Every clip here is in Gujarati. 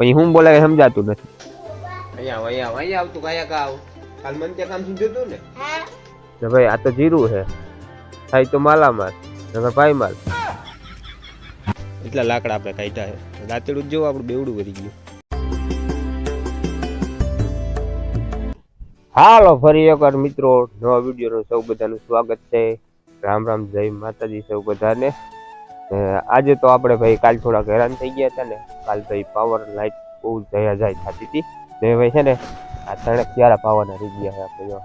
પછી હું બોલે કે સમજાતું નથી. અહીંયા અહીંયા અહીંયા આવતું કયા કા આવું. કાલ મન ત્યાં કામ સુધી હતું ને ને ભાઈ આ તો જીરું છે. થાય તો માલામાલ નગર પાયમાલ. એટલા લાકડા આપણે કાઢ્યા છે. દાંતેડું જેવું આપણું બેવડું વધી ગયું. હાલો ફરી એકવાર મિત્રો નવા વિડીયોનું સૌ બધાનું સ્વાગત છે. રામ રામ જય માતાજી સૌ બધાને. ને આજે તો આપણે ભાઈ કાલ થોડાક હેરાન થઈ ગયા હતા ને, કાલ ભાઈ પાવર લાઈટ બહુ જયા જાય થતી હતી. ને ભાઈ છે ને, આ ત્રણે ક્યારે પાવાના રહી ગયા આપણે જો.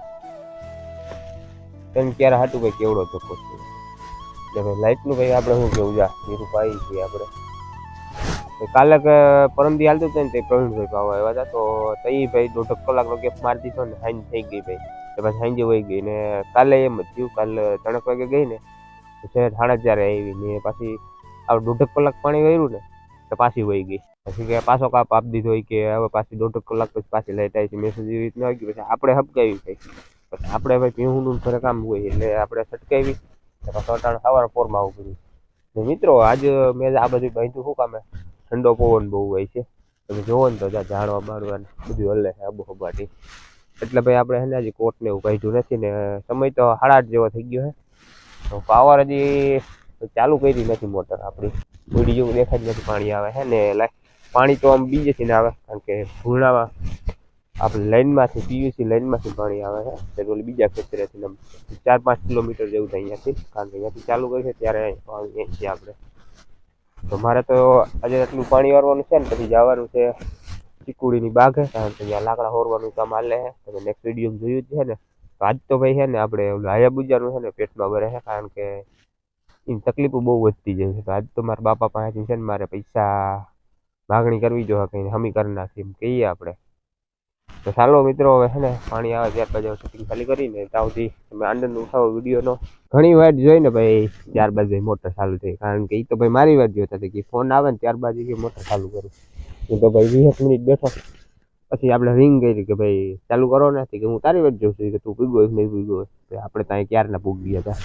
ત્રણ ક્યારે હાટું ભાઈ કેવડો ધક્કો છે એટલે ભાઈ લાઈટનું ભાઈ આપણે શું કેવું જા નીરું પાઈ છીએ આપણે. કાલે પરમદી હાલતું હતું ને તે પ્રવીણભાઈ પાવા આવ્યા હતા, તો તઈ ભાઈ દોઢ કલાકનો ગેપ મારી દીધો ને હાઈન થઈ ગઈ ભાઈ. એ પછી સાંજે વહી ગઈ ને કાલે એમ જ થયું, કાલે ત્રણેક વાગે ગઈ ને છે સાડા ચારે આવી ને પાછી આ દોઢ કલાક પાણી વહેરું ને, તો પાછી વહી ગઈ. પછી કે પાછો કાપ આપી દીધો હોય કે હવે પાછી દોઢ કલાક પછી પાછી લાઈટ આવી છે. મેસેજ એવી રીતના આવી ગયું. પછી આપણે હપકાવી થઈ પછી આપણે ભાઈ પીહુંનું ઘરે કામ હોય એટલે આપણે સટકાવી પાછો અટાણ સવારે પોરમાં આવું કર્યું મિત્રો, આજ મેં આ બધું બાંધ્યું શું કામે ઠંડો પવન બહુ હોય છે. તમે જોવો ને તો જાણવા બાણવા બધું હલે છે આબોહબાથી એટલે ભાઈ આપણે હે ને હજી કોટ ને એવું કાઢ્યું નથી ને, સમય તો સાડા આઠ જેવો થઈ ગયો છે તો પાવર હજી ચાલુ કરી નથી મોટર આપણી. ઉડી જેવું દેખાય નથી, પાણી આવે છે ને લાઈક પાણી તો આમ બીજેથી ના આવે, કારણ કે ભૂણામાં આપણે લાઈનમાંથી પીયુસી લાઈનમાંથી પાણી આવે છે તે બીજા ખેતરેથી આમ ચાર પાંચ કિલોમીટર જેવું થાય અહીંયાથી, કારણ કે અહીંયાથી ચાલુ કરી છે, ત્યારે પાણી અહીંથી આપણે. તો મારે તો આજે એટલું પાણી વારવાનું છે ને, પછી જવાનું છે ચીકુડીની બાગે કારણ કે અહીંયા લાકડા હોરવાનું કામ હાલે છે તમે નેક્સ્ટ વીડિયો જોયું જ છે ને. આજ તો ભાઈ છે ને આપણે હાયાબુજાનું છે ને પેટમાં ભરે છે, કારણ કે એની તકલીફો બહુ વધતી જાય છે. તો આજ તો મારા બાપા પાસેથી છે ને મારે પૈસા માગણી કરવી જોઈએ કંઈ હમી કરી નાખી એમ કહીએ આપણે. તો ચાલો મિત્રો, હવે છે ને પાણી આવે ત્યાર બાદ સેટિંગ ખાલી કરીને સુધી તમે આનંદ ઉઠાવો વિડીયોનો. ઘણી વાર જોઈને ભાઈ ત્યારબાદ ભાઈ મોટર ચાલુ થઈ, કારણ કે એ તો ભાઈ મારી વાત જોતા હતી કે ફોન આવે ને ત્યારબાદ એ મોટર ચાલુ કરું. હું તો ભાઈ વીસ મિનિટ બેઠો. પછી આપણે રિંગ કરી કે ભાઈ, ચાલુ કરો નથી કે હું તારી વાત જોઉં છું. કે તું પીગો નહીં પીગો આપણે ત્યાં ક્યારના પૂગી ગયા હતા?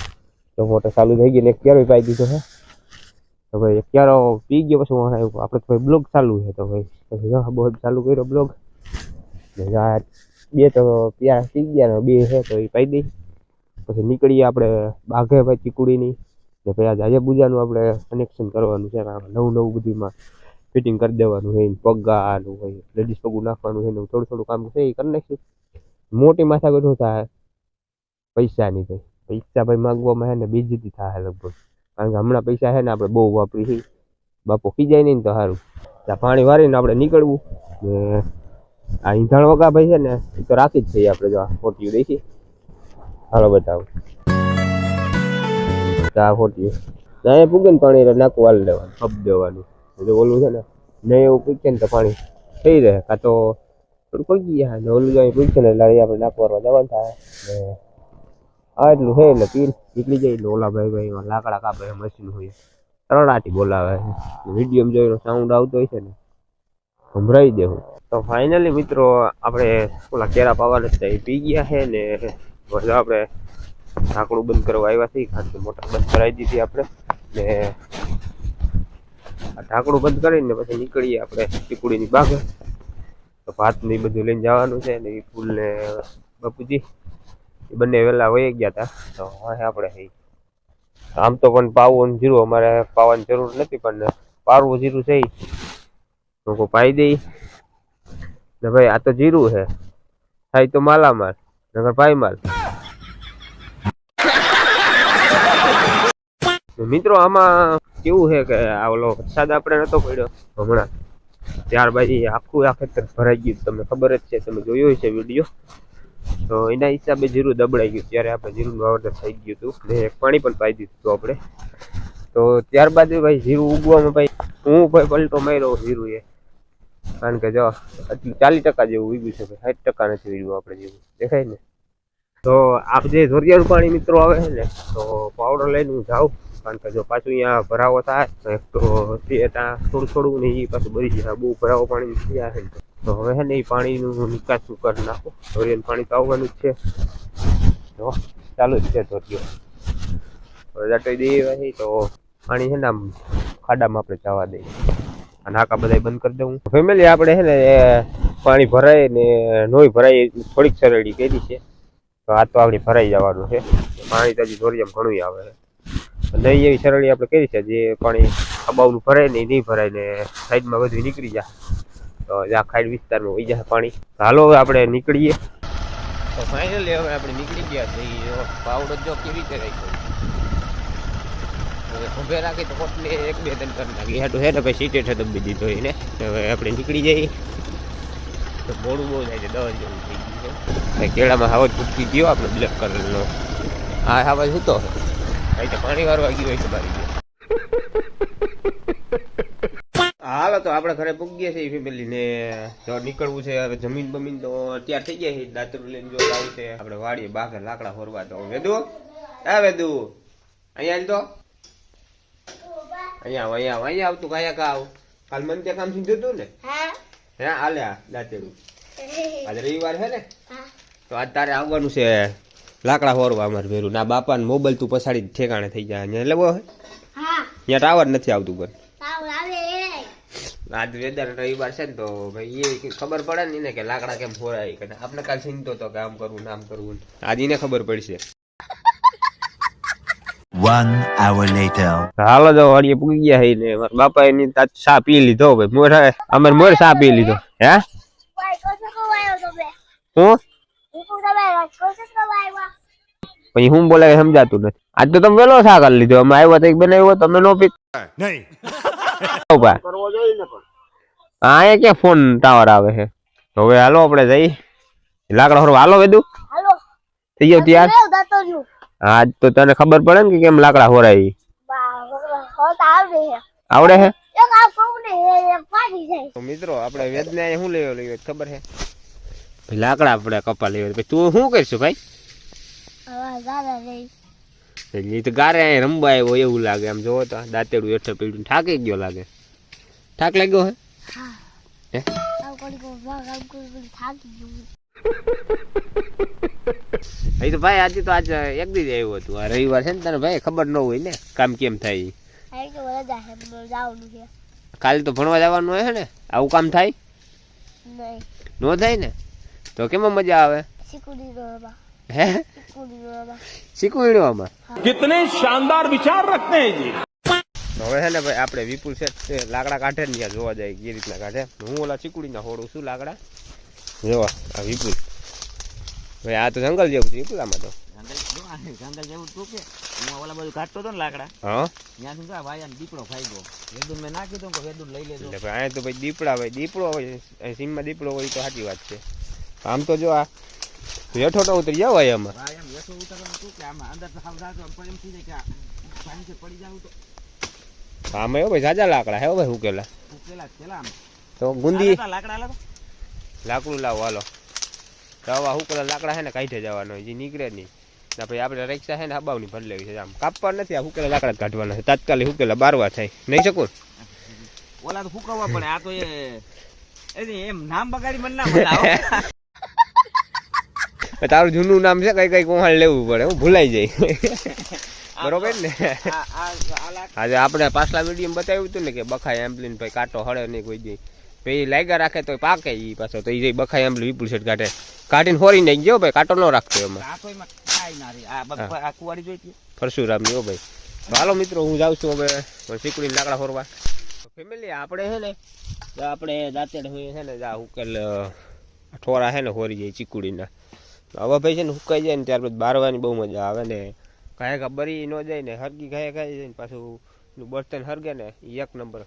તો મોટર ચાલુ થઈ ગઈ ને એક પાઈ દીધો છે તો ભાઈ ક્યારો પી ગયો, પછી હું આપણે તો ભાઈ બ્લોગ ચાલુ છે તો ભાઈ. બહુ ચાલુ કર્યો બ્લોગ. બે તો પ્યાર પી ગયા ને બે છે તો એ પાઈ દઈ પછી નીકળીએ આપણે બાઘે ભાઈ ચીકુડીની ને પછી આજે પૂજાનું આપણે કનેક્શન કરવાનું છે નવું નવું બધીમાં ફિટિંગ કરી દેવાનું હોય, પગાનું હોય લેડીઝ પગું નાખવાનું હોય થોડું થોડું કામ છે, એ કરી નાખ્યું. મોટી માથા શું થાય? પૈસાની ભાઈ, પૈસા ભાઈ માગવામાં હે ને બીજી થાય લગભગ. કારણ કે હમણાં પૈસા છે ને આપણે બહુ વાપરી છે બાપો ખીજાય નહીં તો સારું ત્યાં પાણી વારીને આપણે નીકળવું. ને આ ઈંધણ વગા ભાઈ છે ને, એ તો રાખી જ છે આપણે જો ફોટીયું દેખી. હાલો બતાવો. આ ફોટીયું ત્યાં પૂગે ને પાણી નાખવું નાખું વાળી લેવાનું. હબ દેવાનું. જો ઓલું છે ને નહીં એવું પૂછે ને તો પાણી થઈ રહે. કાં તો થોડું કોઈ ગયા ને ઓલું જાય પૂછે ને, એટલે આપણે નાખવા જવાનું થાય. ને આ એટલું છે એટલે પીર નીકળી જાય એટલે ઓલા ભાઈ ભાઈ લાકડા કાપે મશીન હોય. તરણાટી બોલાવે. છે વીડિયો જોઈને સાઉન્ડ આવતો હોય છે ને સંભળાવી દેવું તો ફાઇનલી મિત્રો, આપણે ઓલા કેરા પાવાના એ પી ગયા છે ને બધા આપણે ઢાંકણું બંધ કરવા આવ્યા છીએ. કારણ કે મોટર બંધ કરાવી દીધી આપણે. ને ઢાંકણું બંધ કરીને પછી નીકળીએ આપણે ટીકુડીની બાગ. તો ભાત ને બધું લઈને જવાનું છે ને એ ફૂલ ને બાપુજી, એ બંને વહેલા વહી ગયા હતા તો હવે આપણે આમ તો પણ પાવું જીરું, અમારે પાવાની જરૂર નથી, પણ પારવું જીરું છે. લોકો પાઈ દઈ ને ભાઈ, આ તો જીરું છે. થાય તો માલામાલ નગર પાયમાલ. મિત્રો, આમાં કેવું છે કે આ ઓલો વરસાદ આપણે નતો પડ્યો? હમણાં. ત્યારબાદ આખું આ ખેતર ભરાઈ ગયું. તમને ખબર જ છે, તમે જોયો છે વીડિયો? તો એના હિસાબે જીરું દબડાઈ ગયું. ત્યારે આપણે જીરું વાવતર થઈ ગયું હતું. ને પાણી પણ પાઈ દીધું હતું આપણે. તો ત્યારબાદ ભાઈ જીરું ઉગવામાં ભાઈ હું ભાઈ પલટો માર્યો જીરું એ. કારણ કે જો આટલું ચાલીસ ટકા જેવું ઉગ્યું છે ભાઈ. સાઠ ટકા નથી ઉગ્યું આપણે જેવું દેખાય ને? તો આપ જે ધોરિયાનું પાણી મિત્રો આવે છે ને, તો પાવડર લઈને હું જાઉં. કારણ કે જો પાછું અહીંયા ભરાવો થાય, તો એક તો તે ત્યાં થોડું થોડું ને એ પાછું બધી જાય બહુ ભરાવો પાણી થઈ જાય તો હવે હે ને એ પાણીનું નિકાસ કરી નાખો. ધોરિયાનું પાણી તો આવવાનું જ છે. જો, ચાલુ જ છે ધોરિયો હવે જટાઈ દઈએ ભાઈ તો પાણી છે ને આમ ખાડામાં આપણે જવા દઈએ આ નાકા બધા બંધ કરી દઉં. ફેમિલી, આપણે છે ને પાણી ભરાય ને નોઈ ભરાય થોડીક સરળી કરી છે. તો આ તો આપણે ભરાઈ જવાનું છે. પાણી તો હજી ધોરિયામ ઘણું આવે છે. નહીં એવી સરળી આપણે કરી છે. જે પાણી અબાવનું ભરાય ને નહીં ભરાય ને સાઈડમાં બધું નીકળી જાય. તો આ ખાઈડ વિસ્તારમાં વહી જાય પાણી. હાલો હવે આપણે નીકળીએ. તો ફાઇનલી હવે આપણે નીકળી ગયા છીએ. પાવડો જો કેવી રીતે હવે ઉભે રાખી તો કોટને એક, બે, ત્રણ કરી નાખી. હેઠું ને પછી સીટે ઠે દબી દીધો એને. હવે આપણે નીકળી જઈએ. તો બહુ થાય છે. દવા જેવું કેળામાં હાવજ ચૂકી ગયો આપણે બ્લેક કલરનો. આ હાવજ શું તો અહીં તો પાણી વારવા ગયું હોય તો મારી ગયો. હાલો તો આપણે ઘરે પૂગીએ છીએ ફેમિલી ને. જો નીકળવું છે હવે જમીન બમીન તો અત્યાર થઈ ગયા છે દાતરું લઈને જો આવું છે. આપણે વાડીએ બાગર લાકડા ફોરવા તો વેદુ આ વેદુ અહીંયા તો. અહીંયા આવ, અહીંયા અહીંયા આવતું કાયા કા આવ કાલ મન ત્યાં કામ સીધું હતું ને? હા. આલે આ દાતરું આજે રવિવાર છે ને? તો આજ તારે આવવાનું છે. લાકડા ફોરવા અમારે ભેરું ના બાપાને મોબાઈલ તું પછાડી ઠેકાણે થઈ જાય. અહીંયા લેવો હે. ત્યાં અહીંયા ટાવર નથી આવતું પણ. તાવ આવે એ. આજ વેદર રવિવાર છે ને તો ભાઈ એ ખબર પડે ને એને કે લાકડા કેમ ફોરાય કે આપણે કાલ ચિંતો તો કે આમ કરવું નામ આમ કરવું આજ એને ખબર પડશે. One hour later. હાલો જો વાડીએ પૂગી ગયા છે ને. મારા બાપા એની તાજ સા પી લીધો ભાઈ. મોર અમર મોર સા પી લીધો. હે? હું? હું તો તમે કોસો કવાયો પછી હું બોલે સમજાતું નથી. આજ તો તમે વેલો ચા કરી લીધો. અમે આવ્યો તો એક બનાવ્યો તમે નો પી નહીં. ઊભા. હા એ ક્યાં ફોન ટાવર આવે છે? તો હવે હાલો આપણે જઈ લાકડા ફરવા. હાલો વેદુ. હાલો. થઈ ગયો તૈયાર? મેં દાતો જો. આજ તો તને ખબર પડે ને કે કેમ લાકડા ફોરાય ઈ. બા હો તો આવડે છે. આવડે હે એક આ કોને એ પાડી જાય. તો મિત્રો આપણે વેદને અહીંયા શું લેવો લેવો ખબર છે? ભાઈ લાકડા આપણે કપા લેવો. ભાઈ તું શું કરશું ભાઈ? હવે દાદા રે એટલે તો ગારે રમવા આવ્યો એવું લાગે. આમ જોવો તો દાંતેડું હેઠે પીડ્યું થાકી ગયો લાગે. થાક લાગ્યો હે? હા. એ તો ભાઈ આજે તો આજ એક દી જ આવ્યો હતું. આ રવિવાર છે ને તને ભાઈ ખબર ન હોય ને કામ કેમ થાય કાલે તો ભણવા જવાનું હોય ને? આવું કામ થાય? નહીં. ન થાય ને? તો કેમાં મજા આવે? હે? શીખવીડવામાં કિતને શાનદાર વિચાર રખતે હે જી હવે છે ભાઈ આપણે વિપુલ છે લાકડા કાઢે ને ત્યાં જોવા જાય એ રીતના કાઢે હું ઓલા ચીકુડીના હોડું છું લાકડા. જોવા આ વિપુલ. ભાઈ આ તો જંગલ જેવું છે વિપુલામાં તો. જંગલ જેવું તું કે હું ઓલા બધું કાઢતો હતો ને લાકડા. હા? ત્યાંથી જા ભાઈ દીપડો ખાઈ ગયો. વેદુન મેં નાખ્યું હતું કે વેદુન લઈ લેજો. એટલે ભાઈ અહીંયા તો ભાઈ દીપડા હોય દીપડો હોય સીમમાં દીપડો હોય તો સાચી વાત છે. આમ તો જો આ હેઠો તો ઉતરી જાવ ભાઈ આમ હેઠું ઉતરવાનું તું કે આમાં અંદર તો સાવ જાતો પણ એમ થઈ જાય કે આ પડી જાવ તો. આમાં એવું ભાઈ સાજા લાકડા હે ભાઈ ઉકેલા. ઉકેલા જ આમ. તો ગુંદી લાકડા લાવો લાકડું લાવો હાલો. તો આવા લાકડા છે ને કાઢે જવાનો જે નીકળે નહીં. ના ભાઈ આપણે રિક્ષા છે ને હબાવની ભરી લેવી છે આમ કાપવા નથી આ હુકેલા લાકડા કાઢવાના છે. તાત્કાલિક હુકેલા બારવા થાય. નહીં શકું ઓલા તો ફૂકવવા પડે આ તો એ એમ નામ બગાડી મને ના બોલાવો તારું જૂનું નામ છે કઈ કઈ કોહાળ લેવું પડે હું ભૂલાઈ જાય બરોબર ને? આજે આપણે પાછલા વીડિયો બતાવ્યું હતું ને કે બખાય એમ્પલીન ભાઈ કાંટો હળે નહીં કોઈ દી. ભાઈ લાગ્યા રાખે તો પાકે એ પાછો તો એ બખાય એમ્પલી વિપુલ શેઠ કાઢે કાઢીને હોરી નહીં ગયો ભાઈ કાંટો ન રાખતો એમાં. આ ની ભાઈ. હાલો મિત્રો હું જાઉં છું હવે સીકડી લાકડા ફોરવા ફેમિલી આપણે છે ને આપણે દાંતેડ હોઈએ છે ને ઉકેલ ઠોરા છે ને હોરી જાય ચીકુડીના. હવે ભાઈ છે ને હુકાઈ જાય ને ત્યારબાદ બારવાની બહુ મજા આવે ને. કાંઈ કા બરી ન જાય ને, હરગી ખાય ખાઈ જાય ને, પાછું બર્તન હરગે ને, એક નંબર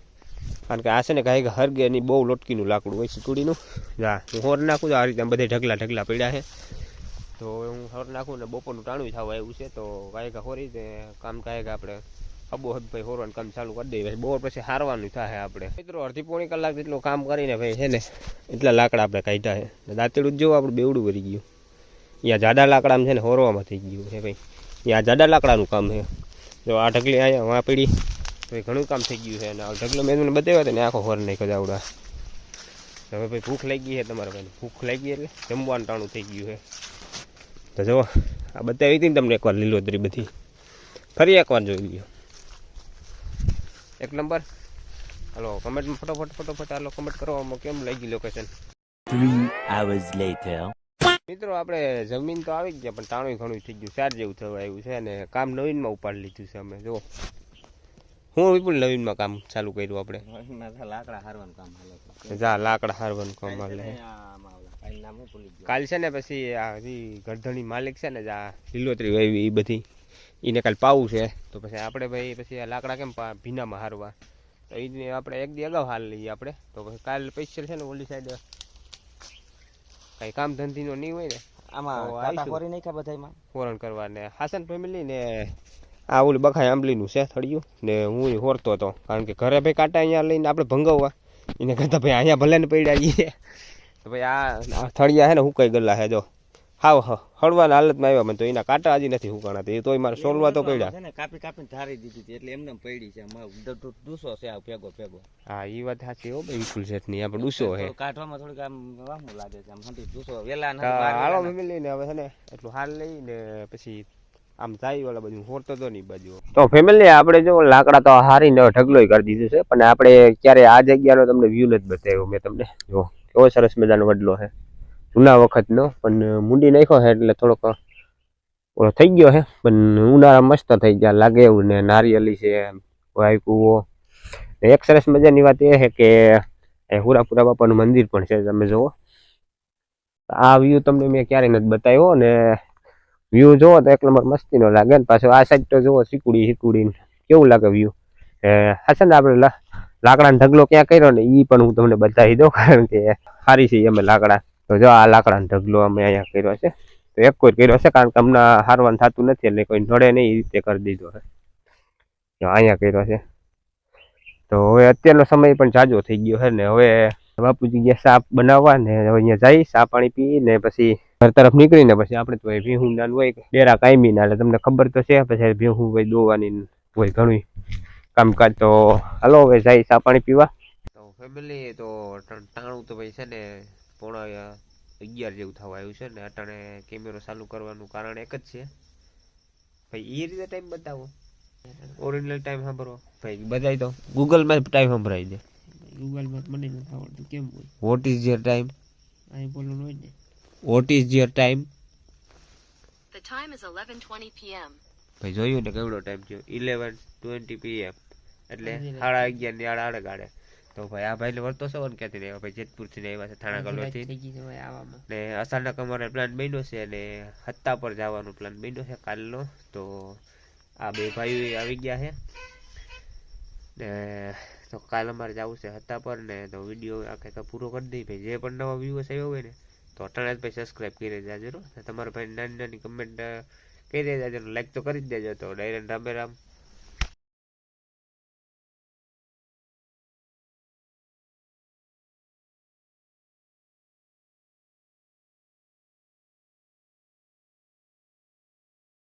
કારણ કે આ છે ને કાંઈ હરગે ની બહુ લોટકીનું લાકડું હોય ચીકુડીનું જા, હું હોર નાખું તો આ રીતે બધે ઢગલા ઢગલા પડ્યા છે. તો હું હોર નાખું ને બપોરનું ટાણું થવા આવ્યું છે, તો કાંઈ કા હોરી કામ કાંઈ આપણે અબો ભાઈ હોરવાનું કામ ચાલુ કરી દઈએ. ભાઈ બપોર પછી હારવાનું થાય આપણે. મિત્રો, અડધી પોણી કલાક જેટલું કામ કરીને ભાઈ છે ને, એટલા લાકડા આપણે કાઢ્યા છે. દાંતેડું જ જોવું, આપણું બેવડું ભરી ગયું. અહીંયા જાડા લાકડામાં છે ને હોરવામાં થઈ ગયું છે ભાઈ. અહીંયા જાડા લાકડાનું કામ છે. જો આ ઢગલી અહીંયા વાં પડી. ભાઈ ઘણું કામ થઈ ગયું છે અને આ ઢગલો મેં તમને બતાવ્યો હતો ને આખો હોર નાખ્યો જાવડા હવે ભાઈ ભૂખ લાગી છે તમારા ભાઈ. ભૂખ લાગી એટલે જમવાનું ટાણું થઈ ગયું છે. તો જો આ બતાવી હતી ને તમને એકવાર લીલોતરી બધી. ફરી એકવાર જોઈ લ્યો. એક નંબર. હાલો કમેન્ટમાં ફટોફટ ફટોફટ હાલો કમેન્ટ કરવામાં કેમ લાગી લોકેશન Three hours later. મિત્રો આપણે જમીન તો આવી જ ગયા પણ તાણું ઘણું થઈ ગયું. ચાર જેવું થવા આવ્યું છે અને કામ નવીનમાં ઉપાડી લીધું છે અમે. જો હું વિપુલ નવીનમાં કામ ચાલુ કર્યું આપણે. લાકડા હારવાનું કામ હાલે જા લાકડા હારવાનું કામ હાલે. કાલ છે ને પછી આ ગરધણી માલિક છે ને જા લીલોતરી વાવી એ બધી એને કાલ પાવું છે. તો પછી આપણે ભાઈ પછી આ લાકડા કેમ ભીનામાં હારવા? તો એ આપણે એક દી અગાઉ હાલ લઈએ આપણે. તો પછી કાલ પૈસા છે ને ઓલી સાઈડ કાંઈ કામ ધંધીનો નહીં હોય ને આમાં તો કાંટા આવીશું. ફોરી નાખ્યા હોરણ કરવા ને હાસન ફેમિલી ને આ ઓલી બખાય આંબલીનું છે થળિયું. ને હું હોરતો હતો. કારણ કે ઘરે ભાઈ કાંટા અહીંયા લઈને આપણે ભંગાવવા. એને કરતાં ભાઈ અહીંયા ભલે ને પડ્યા જઈએ તો ભાઈ આ આ થળિયા છે ને હું કઈ ગલ્લા છે જો. હાવ હ- હળવાના હાલતમાં આવ્યા મને તો એના કાંટા હજી નથી હુકાણા તો. એ તોય મારે સોલવા તો પડ્યા. છે ને કાપી કાપીને ધારી દીધી હતી એટલે એમને એમ પડી છે. દૂસો છે આ ભેગો ભેગો. હા એ વાત સાચી હો વિપુલ શેઠની. આપણે ડૂસો હે. કાઢવામાં થોડીક આમ વાહમું લાગે છે. આમ હંધી દૂસો વેલા નથી, હાલો. ને હવે છે ને. એટલું હાલ લઈને પછી આમ જાય વાળા બધું હોરતો તો નહીં બાજુ. તો ફેમિલી આપણે જો લાકડા તો હારીને ઢગલોય કરી દીધું છે પણ આપણે ક્યારે આ જગ્યાનો તમને વ્યૂ નથી બતાવ્યો મેં તમને. જો કેવો સરસ મજાનો વડલો છે. જૂના વખતનો, પણ મૂડી નાખ્યો છે એટલે થોડોક ઓલો થઈ ગયો છે. પણ ઉનાળા મસ્ત થઈ ગયા, લાગે એવું ને નારિયેલી છે વાય કૂવો એક સરસ મજાની વાત એ છે કે હુરાપુરા બાપાનું મંદિર પણ છે, તમે જુઓ. આ વ્યૂ તમને મેં ક્યારેય નથી બતાવ્યો ને વ્યૂ જુઓ તો એક નંબર મસ્તીનો લાગે ને પાછો આ સાઈડ તો જુઓ સિકુડી સિકુડી કેવું લાગે વ્યૂ હશે ને આપણે લાકડાનો ઢગલો ક્યાં કર્યો ને એ પણ હું તમને બતાવી દઉં, કારણ કે સારી છે અમે લાકડા. તો જો આ લાકડાનો ઢગલો અમે અહીંયા કર્યો છે. તો એક કોઈ કર્યો છે કારણ કે અમને હારવાનું થતું નથી એટલે કોઈ નડે નહીં એ રીતે કરી દીધો છે. અહીંયા કર્યો છે. તો હવે અત્યારનો સમય પણ જાજો થઈ ગયો છે ને હવે બાપુજી ગયા સાપ બનાવવા ને હવે અહીંયા જઈ સા પાણી પી ને પછી ઘર તરફ નીકળીને પછી આપણે તો ભીહું નાનું હોય ડેરા કાયમી ના એટલે તમને ખબર તો છે, પછી ભીહું હોય, દોવાની હોય ઘણું કામકાજ તો હાલો, હવે જાય સા પાણી પીવા. તો ફેમિલી તો ટાણું તો ભાઈ છે ને પોણા અગિયાર જેવું થવા આવ્યું છે ને અટાણે કેમેરો ચાલુ કરવાનું કારણ એક જ છે. ભાઈ એ રીતે ટાઈમ બતાવો. ઓરિજિનલ ટાઈમ સાંભળો. ભાઈ બધાય તો ગૂગલમાં ટાઈમ સંભળાવી દે ગૂગલમાં મને નથી આવડતું કેમ હોય? વોટ ઇઝ યોર ટાઈમ અહીં બોલવાનું હોય ને? What is your time The time is 11:20 p.m. ભાઈ જોયું ને કેવડો ટાઈમ થયો? ઇલેવન ટ્વેન્ટી પીએમ એટલે સાડા અગિયારની આડા આડે ગાડે તો ભાઈ આ ભાઈ વર્તો છો ને ક્યાંથી આવ્યા ભાઈ જેતપુરથી આવ્યા છે થાણા કલોથી ને અચાનક અમારે પ્લાન બન્યો છે અને હત્તા પર જવાનો પ્લાન બન્યો છે કાલનો. તો આ બે ભાઈઓ આવી ગયા છે. ને તો કાલ અમારે જવું છે હત્તા પર ને તો વીડિયો આખે તો પૂરો કરી દઈ ભાઈ જે પણ નવા વ્યૂઅર્સ આવ્યો હોય ને તો અટાણે જ ભાઈ સબસ્ક્રાઈબ કરી દેજો તમારા ભાઈ નાની નાની કમેન્ટ કરી દેજો લાઈક તો કરી જ દેજો તો. ડાયરેક્ટ રામે રામ